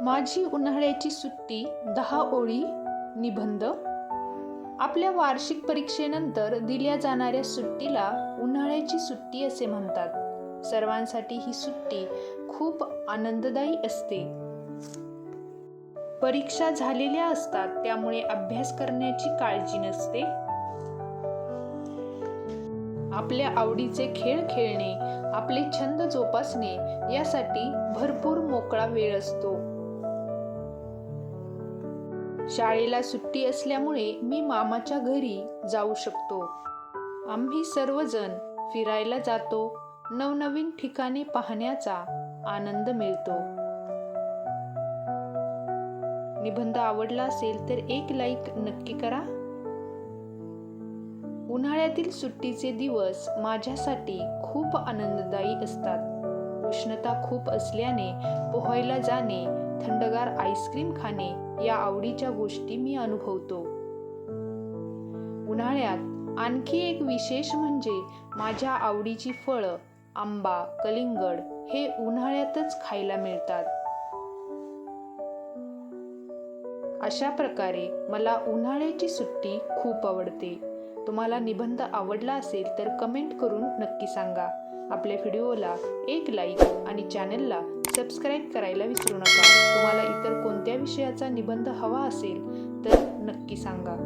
माझी उन्हाळ्याची सुट्टी दहा ओळी निबंध. आपल्या वार्षिक परीक्षेनंतर दिल्या जाणाऱ्या सुट्टीला उन्हाळ्याची सुट्टी असे म्हणतात. सर्वांसाठी ही सुट्टी खूप आनंददायी असते. परीक्षा झालेल्या असतात त्यामुळे अभ्यास करण्याची काळजी नसते. आपल्या आवडीचे खेळ खेळणे आपले छंद जोपासणे यासाठी भरपूर मोकळा वेळ असतो. शाळेला सुट्टी असल्यामुळे मी मामाच्या घरी जाऊ शकतो. आम्ही सर्वजण फिरायला जातो नवनवीन ठिकाणे पाहण्याचा आनंद मिळतो. निबंध आवडला असेल तर एक लाईक नक्की करा. उन्हाळ्यातील सुट्टीचे दिवस माझ्यासाठी खूप आनंददायी असतात. उष्णता खूप असल्याने पोहायला जाणे थंडगार आईस्क्रीम खाणे या आवडीच्या गोष्टी मी अनुभवतो. उन्हाळ्यात आणखी एक विशेष म्हणजे माझ्या आवडीची फळं आंबा कलिंगड हे उन्हाळ्यातच खायला मिळतात. अशा प्रकारे मला उन्हाळ्याची सुट्टी खूप आवडते. तुम्हाला निबंध आवडला असेल तर कमेंट करून नक्की सांगा. आपल्या व्हिडिओला एक लाईक आणि चॅनलला सबस्क्राईब करायला विसरू नका. तुम्हाला इतर कोणत्या विषयाचा निबंध हवा असेल तर नक्की सांगा.